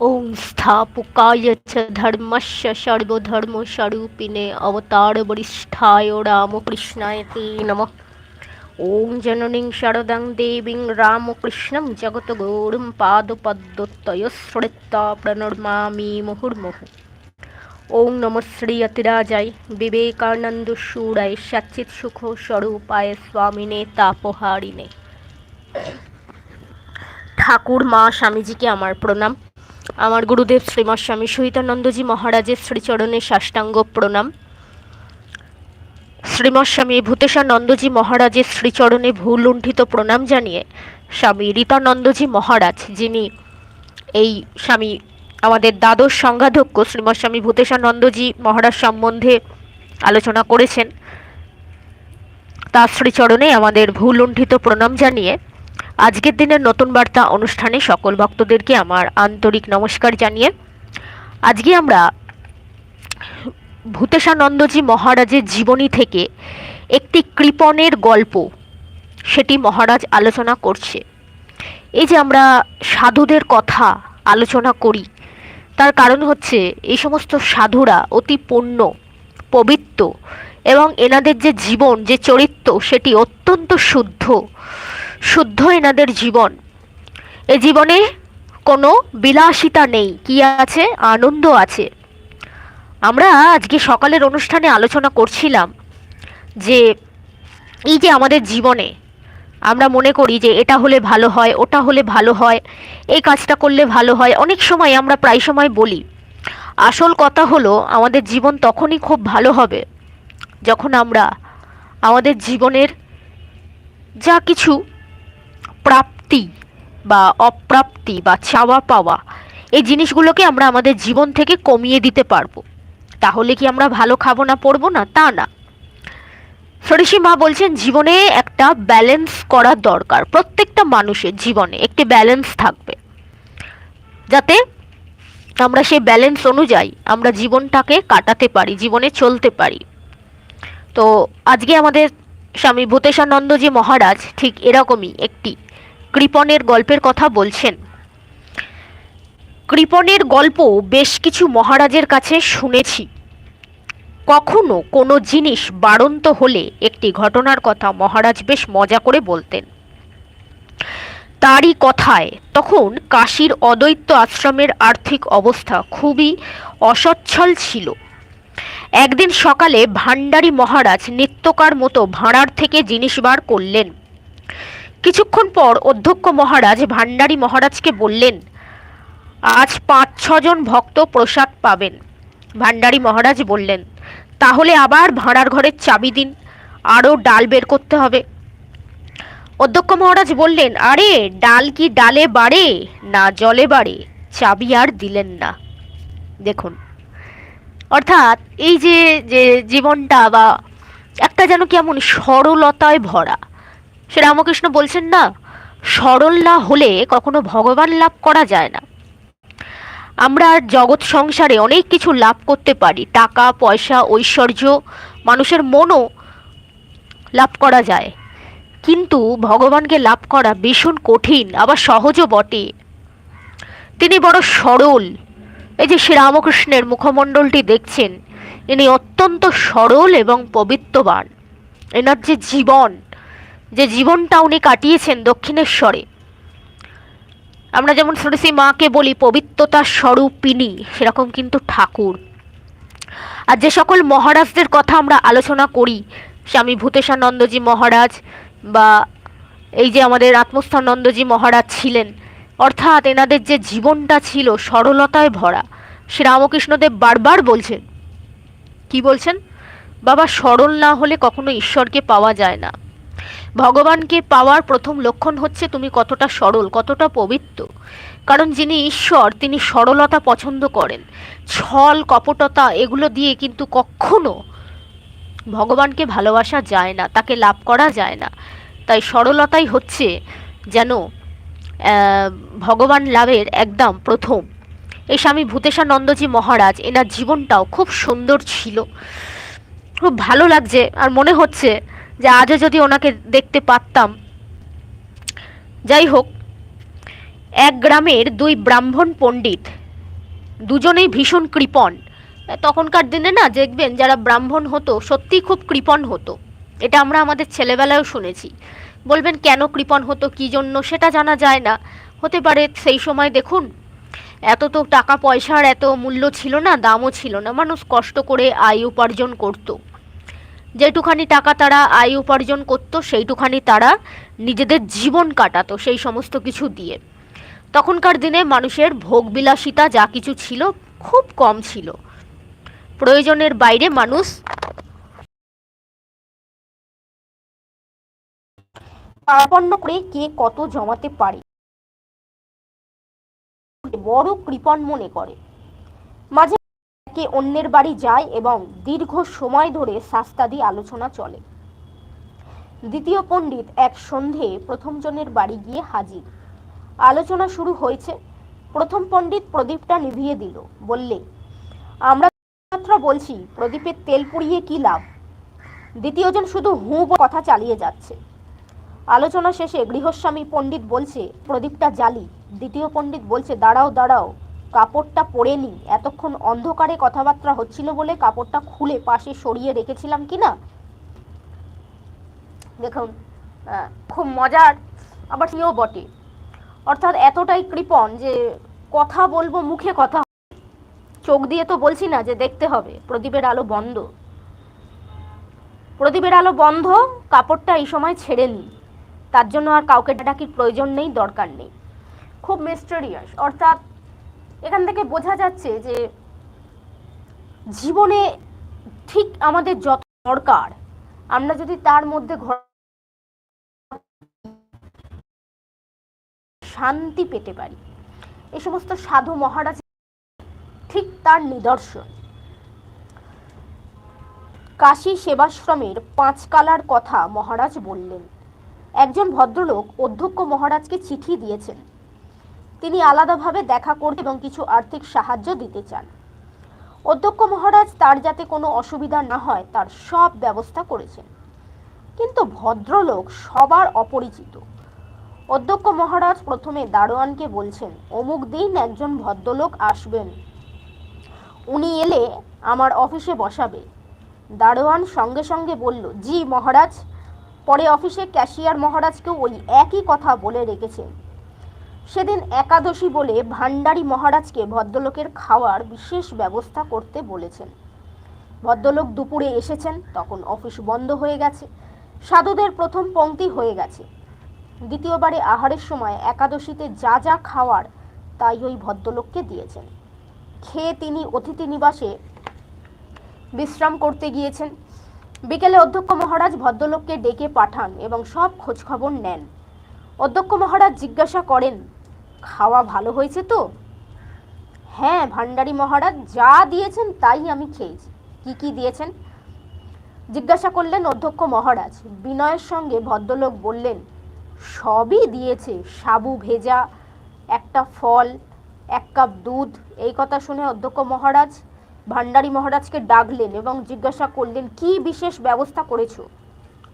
ওম স্থাপকায় চ ধর্মস্য সর্বধর্ম স্বরূপিণে অবতার বরিষ্ঠায় রামকৃষ্ণায় তে নম ওম জননীং শরদং দেবীং রামকৃষ্ণম জগৎগৌরম পাদপদ্মতয়শ্রিতা প্রণর্মামি মুহুর্মুহু ওং নম শ্রী অতিরাজায় বিবেকানন্দ সুরায় সচ্চিৎ সুখ স্বরূপায় স্বামিনে তাপহারিণে ঠাকুর মা স্বামীজিকে আমার প্রণাম আমার গুরুদেব শ্রীমৎ স্বামী মহারাজের শ্রীচরণে সাষ্টাঙ্গ প্রণাম। শ্রীমৎ স্বামী ভূতেশানন্দজি মহারাজের শ্রীচরণে ভুল লুণ্ঠিত প্রণাম জানিয়ে স্বামী রীতানন্দজি মহারাজ, যিনি এই স্বামী আমাদের দ্বাদশ সংঘাধ্যক্ষ শ্রীমৎ স্বামী ভূতেশানন্দজি মহারাজ সম্বন্ধে আলোচনা করেছেন, তার শ্রীচরণে আমাদের ভুল লুণ্ঠিত প্রণাম জানিয়ে আজকের দিনের নতুন বার্তা অনুষ্ঠানে সকল ভক্তদেরকে আমার আন্তরিক নমস্কার জানিয়ে আজকে আমরা ভূতেশানন্দজি মহারাজের জীবনী থেকে একটি কৃপণের গল্প সেটি মহারাজ আলোচনা করছে। এই যে আমরা সাধুদের কথা আলোচনা করি, তার কারণ হচ্ছে এই সমস্ত সাধুরা অতি পূর্ণ, পবিত্র এবং এনাদের যে জীবন, যে চরিত্র, সেটি অত্যন্ত শুদ্ধ শুদ্ধ এনাদের জীবন। এ জীবনে কোনো বিলাসিতা নেই, কি আছে? আনন্দ আছে। আমরা আজকে সকালের অনুষ্ঠানে আলোচনা করছিলাম যে, এই যে আমাদের জীবনে আমরা মনে করি যে এটা হলে ভালো হয়, ওটা হলে ভালো হয়, এই কাজটা করলে ভালো হয়, অনেক সময় আমরা প্রায় সময় বলি, আসল কথা হলো আমাদের জীবন তখনই খুব ভালো হবে যখন আমরা আমাদের জীবনের যা কিছু প্রাপ্তি বা অপ্রাপ্তি বা চাওয়া পাওয়া, এই জিনিসগুলোকে আমরা আমাদের জীবন থেকে কমিয়ে দিতে পারব। তাহলে কি আমরা ভালো খাব না, পড়ব না? তা না। সরিষি মা বলছেন, জীবনে একটা ব্যালেন্স করার দরকার। প্রত্যেকটা মানুষের জীবনে একটি ব্যালেন্স থাকবে। যাতে আমরা সেই ব্যালেন্স অনুযায়ী আমরা জীবনটাকে কাটাতে পারি, জীবনে চলতে পারি। তো আজকে আমাদের স্বামী ভূতেশানন্দজি মহারাজ ঠিক এরকমই একটি কৃপণের গল্পের কথা বলছেন। কৃপণের গল্প বেশ কিছু মহারাজের কাছে শুনেছি। কখনো কোনো জিনিস বাড়ন্ত হলে একটি ঘটনার কথা মহারাজ বেশ মজা করে বলতেন। তারই কথায় তখন কাশীর অদ্বৈত আশ্রমের আর্থিক অবস্থা খুবই অসচ্ছল ছিল। একদিন সকালে ভাণ্ডারী মহারাজ নিত্যকার মতো ভাঁড়ার থেকে জিনিস বার করলেন। কিছুক্ষণ পর অধ্যক্ষ মহারাজ ভাণ্ডারী মহারাজকে বললেন, আজ পাঁচ ছজন ভক্ত প্রসাদ পাবেন। ভাণ্ডারী মহারাজ বললেন, তাহলে আবার ভাঁড়ার ঘরের চাবি দিন, আরও ডাল বের করতে হবে। অধ্যক্ষ মহারাজ বললেন, আরে, ডাল কি ডালে বাড়ে, না জলে বাড়ে? চাবি আর দিলেন না। দেখুন, অর্থাৎ এই যে যে জীবনটা বা একটা যেন কেমন সরলতায় ভরা সে রামকৃষ্ণ বলছেন, না, সরল না হলে কখনো ভগবান লাভ করা যায় না। আমরা জগৎ সংসারে অনেক কিছু লাভ করতে পারি। টাকা, পয়সা, ঐশ্বর্য, মানুষের মনও লাভ করা যায়। কিন্তু ভগবানকে লাভ করা ভীষণ কঠিন, আবার সহজও বটে। তিনি বড় সরল। এই যে শ্রীরামকৃষ্ণের মুখমণ্ডলটি দেখছেন, ইনি অত্যন্ত সরল এবং পবিত্রবান। এনার যে জীবন যে জীবনটা উনি কাটিয়েছেন দক্ষিণেশ্বরে। আমরা যেমন সরসী মাকে বলি পবিত্রতার স্বরূপিনী সেরকম কিন্তু ঠাকুর। আর যে সকল মহারাজদের কথা আমরা আলোচনা করি, স্বামী ভূতেশানন্দজি মহারাজ বা এই যে আমাদের আত্মস্থানন্দজি মহারাজ ছিলেন, অর্থাৎ এনাদের যে জীবনটা ছিল সরলতায় ভরা শ্রীরামকৃষ্ণদেব বারবার বলছেন, কি বলছেন? বাবা, সরল না হলে কখনো ঈশ্বরকে পাওয়া যায় না। ভগবানকে পাওয়ার প্রথম লক্ষণ হচ্ছে তুমি কতটা সরল, কতটা পবিত্র। কারণ যিনি ঈশ্বর, তিনি সরলতা পছন্দ করেন। ছল, কপটতা, এগুলো দিয়ে কিন্তু কখনো ভগবানকে ভালোবাসা যায় না, তাকে লাভ করা যায় না। তাই সরলতাই হচ্ছে যেন ভগবান লাভের একদম প্রথম। এই স্বামী ভূতেশানন্দজি মহারাজ, এনার জীবনটাও খুব সুন্দর ছিল। খুব ভালো লাগছে, আর মনে হচ্ছে যে আজও যদি ওনাকে দেখতে পারতাম। যাই হোক এক গ্রামের দুই ব্রাহ্মণ পণ্ডিত, দুজনেই ভীষণ কৃপণ। তখনকার দিনে না দেখবেন যারা ব্রাহ্মণ হতো, সত্যিই খুব কৃপণ হতো। এটা আমরা আমাদের ছেলেবেলায়ও শুনেছি। বলবেন, কেন কৃপণ হতো, কী জন্য, সেটা জানা যায় না। হতে পারে সেই সময় দেখুন, এত তো টাকা পয়সার এত মূল্য ছিল না, দামও ছিল না। মানুষ কষ্ট করে আয় উপার্জন করত। যেটুখানি টাকা তারা আয় উপার্জন করতো, সেইটুখানি তারা নিজেদের জীবন কাটাতো সেই সমস্ত কিছু দিয়ে। তখনকার দিনে মানুষের ভোগবিলাসিতা যা কিছু ছিল খুব কম ছিল। প্রয়োজনের বাইরে মানুষ কার্পণ্য করে কে কত জমাতে পারে। বড় কৃপণ মনে করে। মাঝে কে অন্যের বাড়ি যায় এবং দীর্ঘ সময় ধরে শাস্তাদি আলোচনা চলে। দ্বিতীয় পণ্ডিত এক সন্ধে প্রথম জনের বাড়ি গিয়ে হাজির। আলোচনা শুরু হয়েছে। প্রথম পণ্ডিত প্রদীপটা নিভিয়ে দিল, বললে, আমরা মাত্র বলছি, প্রদীপের তেল পুড়িয়ে কি লাভ? দ্বিতীয়জন শুধু হু কথা চালিয়ে যাচ্ছে। আলোচনা শেষে গৃহস্বামী পণ্ডিত বলছে, প্রদীপটা জ্বালি। দ্বিতীয় পণ্ডিত বলছে, দাঁড়াও দাঁড়াও। কাপড়টা পরে নি। এতক্ষণ অন্ধকারে কথাবার্তা হচ্ছিল বলে কাপড়টা খুলে পাশে সরিয়ে রেখেছিলাম কি না? দেখুন খুব মজার, আবার সেও বটে। অর্থাৎ এতটাই কৃপণ যে কথা বলব মুখে কথা চোখ দিয়ে তো বলছি না যে দেখতে হবে, প্রদীপের আলো বন্ধ। প্রদীপের আলো বন্ধ, কাপড়টা এই সময় ছেড়ে নি। তার জন্য আর কাউকে ডাকির প্রয়োজন নেই, দরকার নেই। খুব মিস্টেরিয়াস অর্থাৎ এখান থেকে বোঝা যাচ্ছে যে জীবনে ঠিক আমাদের যত দরকার, আমরা যদি তার মধ্যে ঘ- শান্তি পেতে পারি। এ সমস্ত সাধু মহারাজ ঠিক তার নিদর্শন। কাশী সেবাশ্রমের পাঁচ কালার কথা মহারাজ বললেন। একজন ভদ্রলোক অধ্যক্ষ মহারাজকে চিঠি দিয়েছেন। তিনি আলাদাভাবে দেখা করতে এবং কিছু আর্থিক সাহায্য দিতে চান। অধ্যক্ষ মহারাজ তার যাতে কোনো অসুবিধা না হয়, তার সব ব্যবস্থা করেছেন। কিন্তু ভদ্রলোক সবার অপরিচিত। অধ্যক্ষ মহারাজ প্রথমে দারোয়ানকে বলছেন, অমুক দিন একজন ভদ্রলোক আসবেন। উনি এলে আমার অফিসে বসাবে। দারোয়ান সঙ্গে সঙ্গে বলল, জি মহারাজ। পরে অফিসে ক্যাশিয়ার মহারাজকেও ওই একই কথা বলে রেখেছেন। সেদিন একাদশী বলে ভান্ডারী মহারাজকে ভদ্রলোকের খাওয়ার বিশেষ ব্যবস্থা করতে বলেছেন। ভদ্রলোক দুপুরে এসেছেন, তখন অফিস বন্ধ হয়ে গেছে। সাধুদের প্রথম পংক্তি হয়ে গেছে। দ্বিতীয়বারে আহারের সময় একাদশীতে যা যা খাওয়ার, তাই ওই ভদ্রলোককে দিয়েছেন। খেয়ে তিনি অতিথি নিবাসে বিশ্রাম করতে গিয়েছেন। বিকেলে অধ্যক্ষ মহারাজ ভদ্রলোককে ডেকে পাঠান এবং সব খোঁজখবর নেন। অধ্যক্ষ মহারাজ জিজ্ঞাসা করেন, খাওয়া ভালো হয়েছে তো? হ্যাঁ ভান্ডারী মহারাজ, যা দিয়েছেন তাই আমি খেয়েছি। কি কি দিয়েছেন? জিজ্ঞাসা করলেন অধ্যক্ষ মহারাজ। বিনয়ের সঙ্গে ভদ্রলোক বললেন, সবই দিয়েছে, সাবু ভেজা, একটা ফল, এক কাপ দুধ, এই কথা শুনে অধ্যক্ষ মহারাজ ভান্ডারী মহারাজকে ডাকলেন এবং জিজ্ঞাসা করলেন, কি বিশেষ ব্যবস্থা করেছ?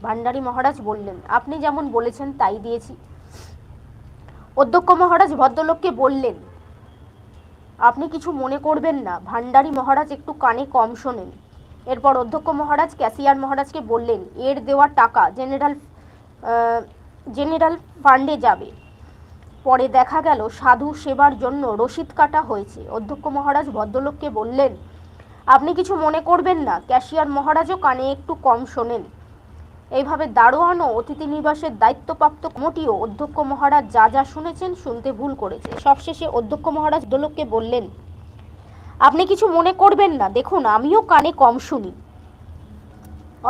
ভান্ডারী মহারাজ বললেন, আপনি যেমন বলেছেন তাই দিয়েছি। অধ্যক্ষ মহারাজ ভদ্রলোককে বললেন, আপনি কিছু মনে করবেন না। ভান্ডারী মহারাজ একটু কানে কম শোনেন। এরপর অধ্যক্ষ মহারাজ ক্যাশিয়ার মহারাজকে বললেন, এর দেওয়া টাকা জেনারেল জেনারেল ফান্ডে যাবে। পরে দেখা গেল সাধু সেবার জন্য রসিদ কাটা হয়েছে। অধ্যক্ষ মহারাজ ভদ্রলোককে বললেন, আপনি কিছু মনে করবেন না। ক্যাশিয়ার মহারাজও কানে একটু কম শোনেন। এইভাবে দারোয়ান ও অতিথি নিবাসের দায়িত্বপ্রাপ্ত কমিটিও অধ্যক্ষ মহারাজ যা যা শুনেছেন শুনতে ভুল করেছে। সবশেষে অধ্যক্ষ মহারাজ দোলককে বললেন, আপনি কিছু মনে করবেন না। দেখুন, আমিও কানে কম শুনি।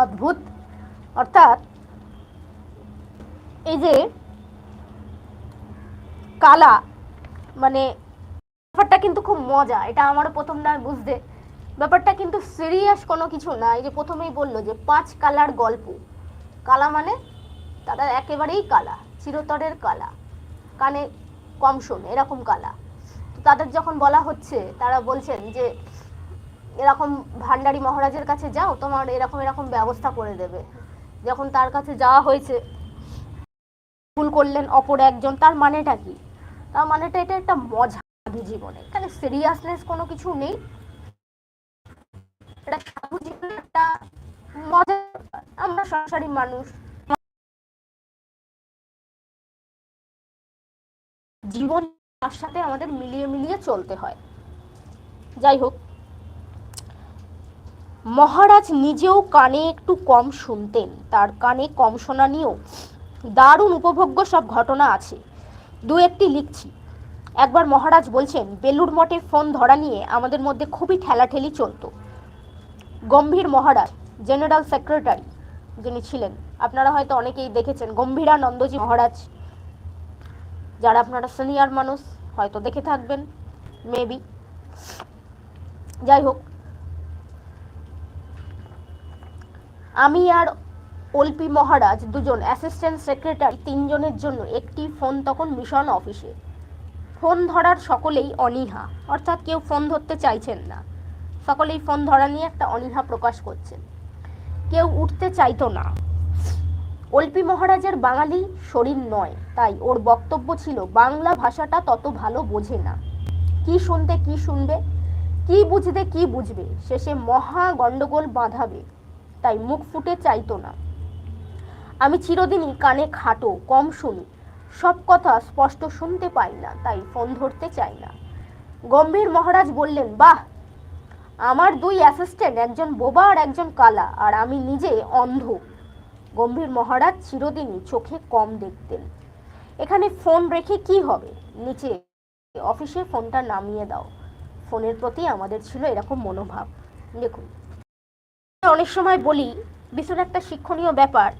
অদ্ভুত। অর্থাৎ এই যে কালা মানে ব্যাপারটা কিন্তু খুব মজা। এটা আমারও প্রথম নয় বুঝতে। ব্যাপারটা কিন্তু সিরিয়াস কোনো কিছু না। এই যে প্রথমেই বলল যে পাঁচ কালার গল্প। কালা মানে? তারা একেবারেই কালা, চিরতরের কালা, কানে কম শোনে, এরকম কালা। তো তাদের যখন বলা হচ্ছে, তারা বলছেন যে, এরকম ভান্ডারী মহারাজের কাছে যাও, তোমার এরকম এরকম ব্যবস্থা করে দেবে। যখন তার কাছে যাওয়া হয়েছে, ভুল করলেন অপর একজন, তার মানেটা কি? তার মানেটা এটা একটা মজা জীবনে। এখানে সিরিয়াসনেস কোনো কিছু নেই। এটা সাধু জীবনে একটা আমরা সংসারী মানুষ। জীবন তার সাথে আমাদের মিলিয়ে মিলিয়ে চলতে হয়। যাই হোক, মহারাজ নিজেও কানে একটু কম শুনতেন, তার কানে কম শোনা নিয়েও দারুণ উপভোগ্য সব ঘটনা আছে। দু একটি লিখছি। একবার মহারাজ বলছেন বেলুর মঠে ফোন ধরা নিয়ে আমাদের মধ্যে খুবই ঠেলাঠেলি চলতো। গম্ভীর মহারাজ জেনারেল সেক্রেটারি যিনি ছিলেন, আপনারা হয়তো অনেকেই দেখেছেন গম্ভীরানন্দজি মহারাজ। যারা আপনারা সিনিয়র মানুষ, হয়তো দেখে থাকবেন, মেবি। যাই হোক, আমি আর ওলপি মহারাজ দুজন অ্যাসিস্ট্যান্ট সেক্রেটারি তিনজনের জন্য একটি ফোন তখন মিশন অফিসে ফোন ধরার সকলেই অনীহা, অর্থাৎ কেউ ফোন ধরতে চাইছেন না। সকলেই ফোন ধরা নিয়ে একটা অনীহা প্রকাশ করছেন। কেউ উঠতে চাইতো না। ওলপি মহারাজের বাঙালি শরীর নয়, তাই ওর বক্তব্য ছিল, বাংলা ভাষাটা তত ভালো বোঝে না। কি শুনতে, কি শুনবে, কি বুঝতে কি বুঝবে, শেষে মহা গন্ডগোল বাঁধাবে, তাই মুখ ফুটে চাইতো না। আমি চিরদিনই কানে খাটো, কম শুনি, সব কথা স্পষ্ট শুনতে পাই না, তাই ফোন ধরতে চাই না। গম্ভীর মহারাজ বললেন, বাহ আমার দুই অ্যাসিস্ট্যান্ট একজন বোবা আর একজন কালা, আর আমি নিজে অন্ধ। গম্ভীর মহারাজ চিরদিনই চোখে কম দেখতেন। এখানে ফোন রেখে কি হবে? নিচে অফিসে ফোনটা নামিয়ে দাও। ফোনের প্রতি আমাদের ছিল এরকম মনোভাব। দেখুন, অনেক সময় বলি, ভীষণ একটা শিক্ষণীয় ব্যাপার,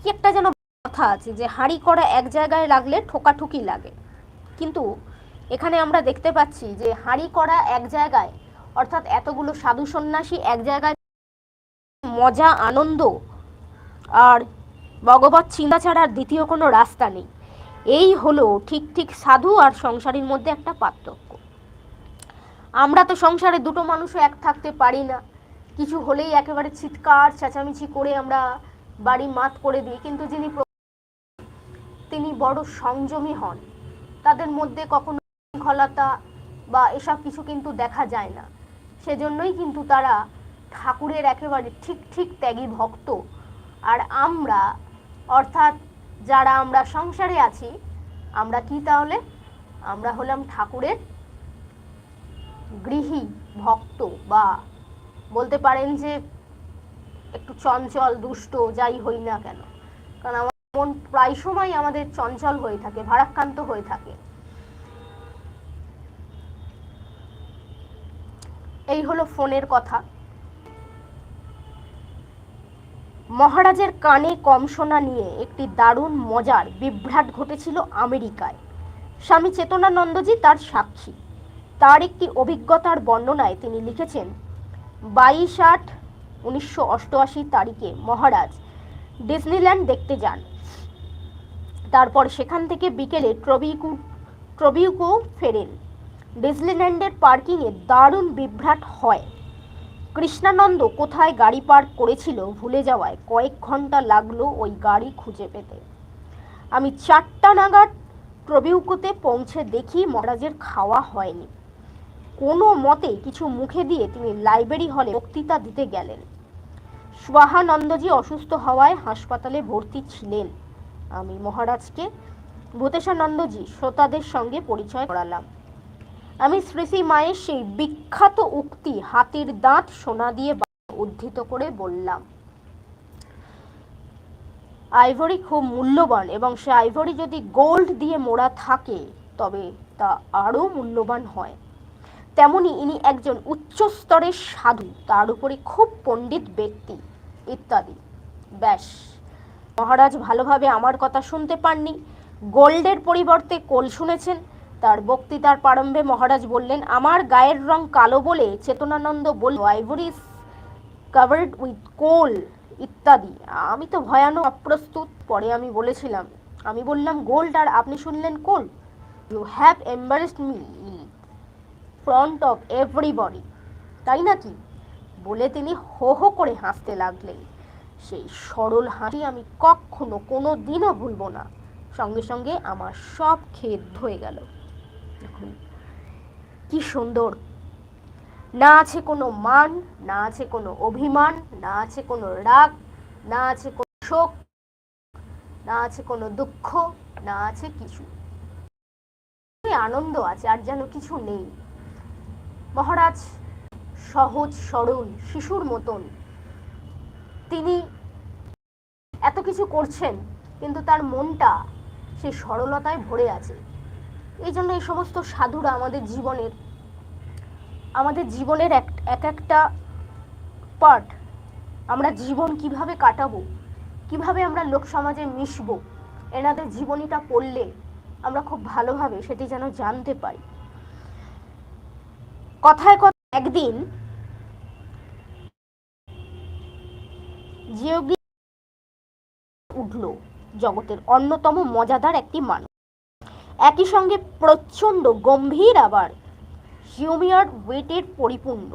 কি একটা যেন কথা আছে যে হাঁড়ি করা এক জায়গায় লাগলে ঠোকাঠুকি লাগে। কিন্তু এখানে আমরা দেখতে পাচ্ছি যে হাঁড়ি করা এক জায়গায় অর্থাৎ এতগুলো সাধু সন্ন্যাসী এক জায়গায় মজা, আনন্দ আর ভগবত চিন্তা ছাড়া আর দ্বিতীয় কোনো রাস্তা নেই। এই হলো ঠিক ঠিক সাধু আর সংসারীর মধ্যে একটা পার্থক্য। আমরা তো সংসারে দুটো মানুষও এক থাকতে পারি না। কিছু হলেই একেবারে চিৎকার, চেঁচামেচি করে আমরা বাড়ি মাত করে দিই, কিন্তু যিনি তিনি বড় সংযমী হন। তাদের মধ্যে কখনো শৃঙ্খলতা বা এসব কিছু কিন্তু দেখা যায় না। সেজন্যই কিন্তু তারা ঠাকুরের একেবারে ঠিক ঠিক ত্যাগী ভক্ত। আর আমরা, অর্থাৎ যারা আমরা সংসারে আছি, আমরা কি তাহলে? আমরা হলাম ঠাকুরের গৃহী ভক্ত বা বলতে পারেন যে একটু চঞ্চল, দুষ্ট, যাই হই না কেন। কারণ আমার মন প্রায় সময় আমাদের চঞ্চল হয়ে থাকে, ভারাক্রান্ত হয়ে থাকে। এই হলো ফোনের কথা। মহারাজের কানে কম শোনা নিয়ে একটি দারুণ মজার বিভ্রাট ঘটেছিল আমেরিকায়। স্বামী চেতনানন্দজি তার সাক্ষী। তার একটি অভিজ্ঞতার বর্ণনায় তিনি লিখেছেন, বাইশ আট উনিশশো অষ্টআশি তারিখে মহারাজ ডিজনিল্যান্ড দেখতে যান। তারপর সেখান থেকে বিকেলে ট্রবিকু, ট্রবিউকো ফেরেন। ডিজনিল্যান্ডের পার্কিংয়ে দারুণ বিভ্রাট হয়। কৃষ্ণানন্দ কোথায় গাড়ি পার্ক করেছিল ভুলে যাওয়ায় কয়েক ঘণ্টা লাগল ওই গাড়ি খুঁজে পেতে। আমি চারটা নাগাদ ট্রবিউকোতে পৌঁছে দেখি মহারাজের খাওয়া হয়নি। কোনো মতে কিছু মুখে দিয়ে তিনি লাইব্রেরি হলে বক্তৃতা দিতে গেলেন। সুবাহানন্দজি অসুস্থ হওয়ায় হাসপাতালে ভর্তি ছিলেন। আমি মহারাজকে ভূতেশানন্দজি শ্রোতাদের সঙ্গে পরিচয় করালাম। আমি শ্রী মায়ের সেই বিখ্যাত উক্তি হাতির দাঁত সোনা দিয়ে উদ্ধৃত করে বললাম। আইভরি খুব মূল্যবান এবং সে আইভরি যদি গোল্ড দিয়ে মোড়া থাকে, তবে তা আরও মূল্যবান হয়। তেমনি ইনি একজন উচ্চ স্তরের সাধু, তার উপরে খুব পণ্ডিত ব্যক্তি, ইত্যাদি। ব্যাস। মহারাজ ভালোভাবে আমার কথা শুনতে পাননি। গোল্ডের পরিবর্তে কোল শুনেছেন। তার বক্তৃতার প্রারম্ভে মহারাজ বললেন, আমার গায়ের রং কালো বলে চেতনানন্দ বলল আইভরি কাভার্ড উইথ কোল ইত্যাদি। আমি তো ভয়ানক অপ্রস্তুত, পরে আমি বলেছিলাম, আমি বললাম গোল্ড আর আপনি শুনলেন call you have embarrassed me front of everybody তাই নাকি? বলে তিনি হো হো করে হাসতে লাগলেন। সেই সরল হাসি আমি কখনো কোনো দিনও ভুলবো না। সঙ্গে সঙ্গে আমার সব খেদ হয়ে গেল। কি সুন্দর। না আছে কোনো মান, না আছে কোনো অভিমান, না আছে কোনো রাগ, না আছে কোনো শোক, না আছে কোনো দুঃখ, না আছে কিছু। আনন্দ আছে, আর যেন কিছু নেই। মহারাজ, সহজ, সরল, শিশুর মতন। তিনি এত কিছু করছেন, কিন্তু তার মনটা সেই সরলতায় ভরে আছে। এই জন্য এই সমস্ত সাধুরা আমাদের জীবনের আমাদের জীবনের এক এক একটা পার্ট আমরা জীবন কীভাবে কাটাবো, কীভাবে আমরা লোক সমাজে মিশবো, এনাদের জীবনীটা পড়লে আমরা খুব ভালোভাবে সেটি যেন জানতে পারি। কথায় কথা একদিন জিওগ্রি উঠল জগতের অন্যতম মজাদার একটি মানুষ। একই সঙ্গে প্রচণ্ড গম্ভীর আবার। হিউমিয়ার ওয়েটের পরিপূর্ণ।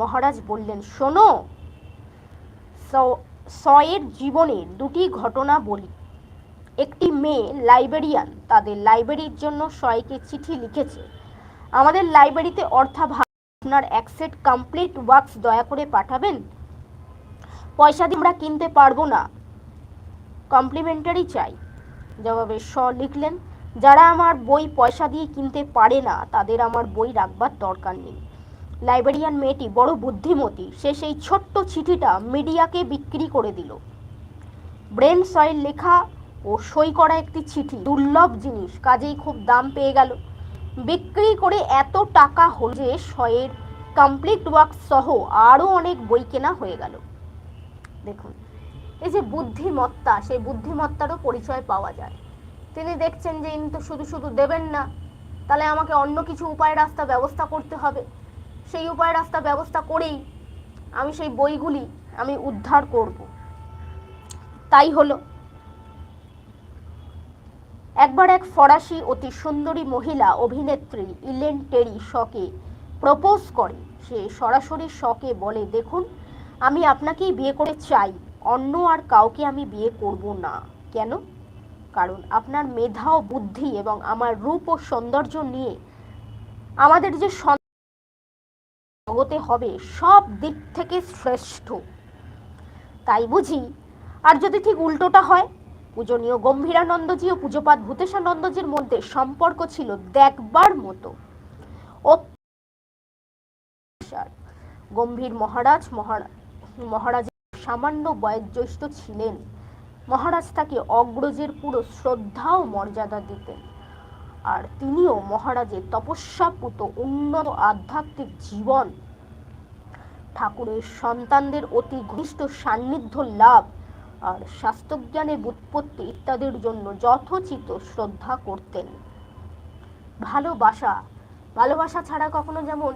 মহারাজ বললেন, শোনো সয়ের জীবনের দুটি ঘটনা বলি। একটি মেয়ে লাইব্রেরিয়ান তাদের লাইব্রেরির জন্য সয়কে চিঠি লিখেছে। আমাদের লাইব্রেরিতে অর্থাভাব আপনার এক সেট কমপ্লিট ওয়ার্কস দয়া করে পাঠাবেন? পয়সা দিয়ে আমরা কিনতে পারব না। কমপ্লিমেন্টারি চাই। জবাবে স লিখলেন। যারা আমার বই পয়সা দিয়ে কিনতে পারে না, তাদের আমার বই রাখবার দরকার নেই। লাইব্রেরিয়ান মেয়েটি বড় বুদ্ধিমতী, সে সেই ছোট্ট চিঠিটা মিডিয়াকে বিক্রি করে দিল। ব্রেন সয়েল লেখা ও সই করা একটি চিঠি, দুর্লভ জিনিস, কাজেই খুব দাম পেয়ে গেল। বিক্রি করে এত টাকা হল যে শয়ের কমপ্লিট ওয়ার্ক সহ আরও অনেক বই কেনা হয়ে গেল। দেখুন, এই যে বুদ্ধিমত্তা, সেই বুদ্ধিমত্তারও পরিচয় পাওয়া যায়। তিনি দেখছেন যে ইনি তো শুধু শুধু দেবেন না, তাহলে আমাকে অন্য কিছু উপায় রাস্তা ব্যবস্থা করতে হবে। সেই উপায় রাস্তা ব্যবস্থা করেই আমি সেই বইগুলি আমি উদ্ধার করব। তাই হলো। একবার এক ফরাসি অতি সুন্দরী মহিলা অভিনেত্রী ইলেন টেরি শকে প্রপোজ করে। সে সরাসরি শকে বলে, দেখুন, আমি আপনাকেই বিয়ে করে চাই, অন্য আর কাউকে আমি বিয়ে করব না। কেন? কারণ আপনার মেধা ও বুদ্ধি এবং আমার রূপ ও সৌন্দর্য নিয়ে আমাদের যে জগতে হবে সব দিক থেকে শ্রেষ্ঠ। তাই বুঝি, আর যদি ঠিক উল্টোটা হয়, পূজনীয় গম্ভীরানন্দজি ও পূজপাত ভূতেশানন্দজির মধ্যে সম্পর্ক ছিল দেখবার মতো। গম্ভীর মহারাজ মহারাজ সামান্য বয়োজ্যেষ্ঠ ছিলেন। মহারাজ তাকে অগ্রজের পুরো শ্রদ্ধা ও মর্যাদা দিতেন। আর তিনিও মহারাজের তপস্যাপুত উন্নত আধ্যাত্মিক জীবন, ঠাকুরের সন্তানদের অতি ঘনিষ্ঠ সান্নিধ্য লাভ আর শাস্ত্রজ্ঞানের উৎপত্তি ইত্যাদির জন্য যথোচিত শ্রদ্ধা করতেন। ভালোবাসা ভালোবাসা ছাড়া কখনো যেমন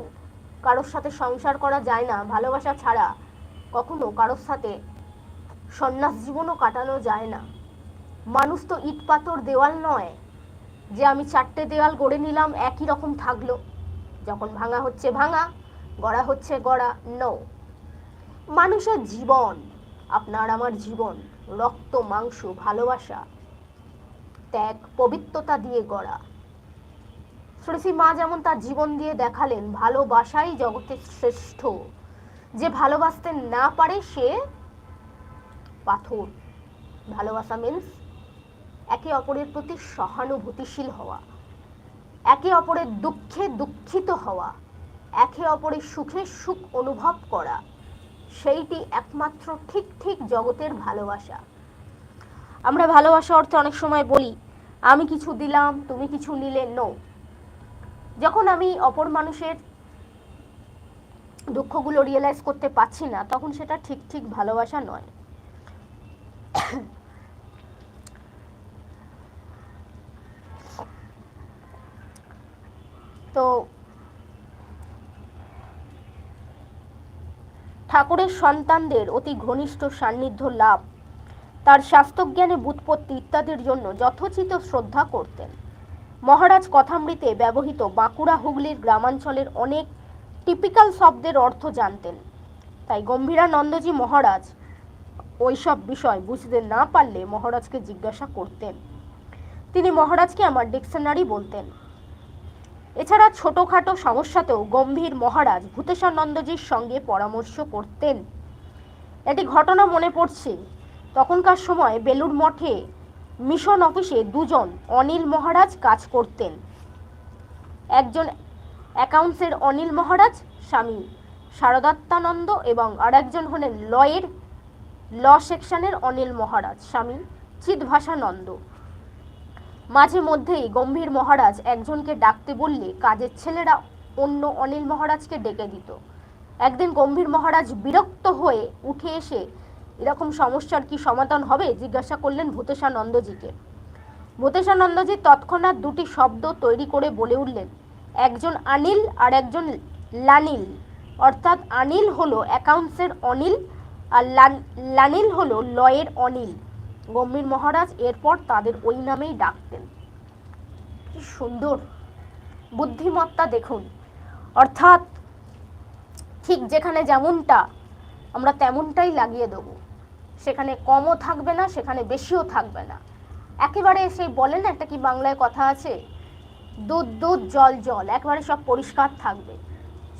কারোর সাথে সংসার করা যায় না, ভালোবাসা ছাড়া কখনো কারোর সাথে সন্ন্যাস জীবনও কাটানো যায় না। মানুষ তো ইট পাথর দেওয়াল নয়। যে আমি চারটে দেওয়াল গড়ে নিলাম একই রকম থাকল। যখন ভাঙা হচ্ছে ভাঙা, গড়া হচ্ছে গড়া নো মানুষের জীবন, আপনার আমার জীবন, রক্ত, মাংস, ভালোবাসা, ত্যাগ, পবিত্রতা দিয়ে গড়া। শ্রী মা যেমন তার জীবন দিয়ে দেখালেন, ভালোবাসাই জগতের শ্রেষ্ঠ। যে ভালোবাসতে না পারে সে পাথর। ভালোবাসা মিন্স একে অপরের প্রতি সহানুভূতিশীল হওয়া, একে অপরের দুঃখে দুঃখিত হওয়া, একে অপরের সুখে সুখ অনুভব করা, সেইটি একমাত্র ঠিক ঠিক জগতের ভালোবাসা। আমরা ভালোবাসা অর্থে অনেক সময় বলি, আমি কিছু দিলাম, তুমি কিছু নিলে নো যখন আমি অপর মানুষের দুঃখগুলো রিয়েলাইজ করতে পারছি না, তখন সেটা ঠিক ঠিক ভালোবাসা নয়। তো ঠাকুরের সন্তানদের অতি ঘনিষ্ঠ সান্নিধ্য লাভ, তার শাস্ত্রজ্ঞানে বুৎপত্তি ইত্যাদির জন্য যথোচিত শ্রদ্ধা করতেন। মহারাজ কথামৃতে ব্যবহৃত বাঁকুড়া হুগলির গ্রামাঞ্চলের অনেক টিপিক্যাল শব্দের অর্থ জানতেন। তাই গম্ভীরানন্দজি মহারাজ ওইসব বিষয় বুঝতে না পারলে মহারাজকে জিজ্ঞাসা করতেন। তিনি মহারাজকে আমার ডিকশনারি বলতেন। এছাড়া ছোটখাটো সমস্যাতেও গম্ভীর মহারাজ ভূতেশানন্দজির সঙ্গে পরামর্শ করতেন। একটি ঘটনা মনে পড়ছে, তখনকার সময় বেলুর মঠে মিশন অফিসে দুজন অনিল মহারাজ কাজ করতেন। একজন অ্যাকাউন্টসের অনিল মহারাজ, স্বামী শারদাত্মানন্দ এবং আরেকজন হলেন লয়ের ল সেকশনের অনিল মহারাজ, স্বামী চিদ্ভাষানন্দ মাঝে মধ্যেই গম্ভীর মহারাজ একজনকে ডাকতে বললে কাজের ছেলেরা অন্য অনিল মহারাজকে ডেকে দিত। একদিন গম্ভীর মহারাজ বিরক্ত হয়ে উঠে এসে, এরকম সমস্যার কি সমাধান হবে? জিজ্ঞাসা করলেন ভূতেশানন্দজিকে। ভূতেশানন্দজি তৎক্ষণাৎ দুটি শব্দ তৈরি করে বলে উঠলেন, একজন আনিল আর একজন লানিল। অর্থাৎ আনিল হলো অ্যাকাউন্টসের অনিল আর লান- লানিল হলো লয়ের অনিল। গম্ভীর মহারাজ এরপর তাদের ওই নামেই ডাকতেন। কি সুন্দর বুদ্ধিমত্তা দেখুন। অর্থাৎ ঠিক যেখানে যেমনটা, আমরা তেমনটাই লাগিয়ে দেবো। সেখানে কমও থাকবে না, সেখানে বেশিও থাকবে না। একেবারে সেই বলে না, একটা কি বাংলায় কথা আছে? দুধ দুধ, জল জল, একবারে সব পরিষ্কার থাকবে।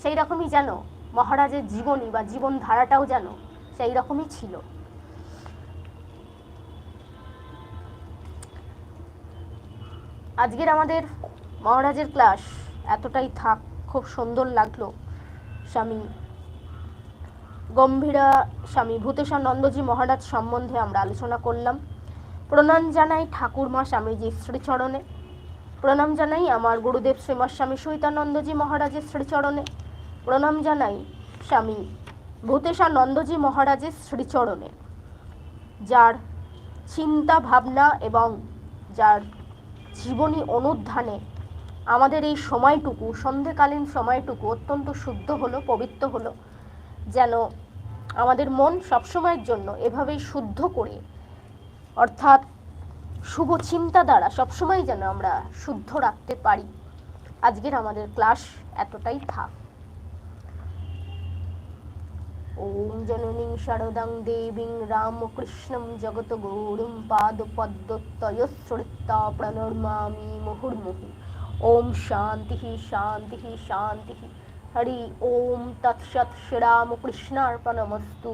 সেই রকমই যেন মহারাজের জীবনী বা জীবন ধারাটাও যেন সেই রকমই ছিল। আজকের আমাদের মহারাজের ক্লাস এতটাই থাক, খুব সুন্দর লাগল স্বামী। গম্ভীরা, স্বামী ভূতেশানন্দজি মহারাজ সম্বন্ধে আমরা আলোচনা করলাম। প্রণাম জানাই ঠাকুরমা স্বামীজির শ্রীচরণে। প্রণাম জানাই আমার গুরুদেব শ্রীমৎ স্বামী সৈতানন্দজি মহারাজের শ্রীচরণে। প্রণাম জানাই স্বামী ভূতেশানন্দজি মহারাজের শ্রীচরণে, যার চিন্তা ভাবনা এবং যার জীবনী অনুধ্যানে আমাদের এই সময়টুকু সন্ধেকালীন সময়টুকু অত্যন্ত শুদ্ধ হলো, পবিত্র হলো, যেন আমাদের মন সবসময়ের জন্য এভাবেই শুদ্ধ করে, অর্থাৎ শুভ চিন্তা দ্বারা সবসময় যেন আমরা শুদ্ধ রাখতে পারি। আজকের আমাদের ক্লাস এতটাই থাক। জননীং শারদাং দেবীং রামকৃষ্ণং জগত গৌরম পাদপদ্মতয়শ্রিতা প্রণর্মামি মুহুর্মুহু ওম শান্তি শান্তি শান্তি হরি ওম তৎসৎ শ্রীরামকৃষ্ণার্পণমস্তু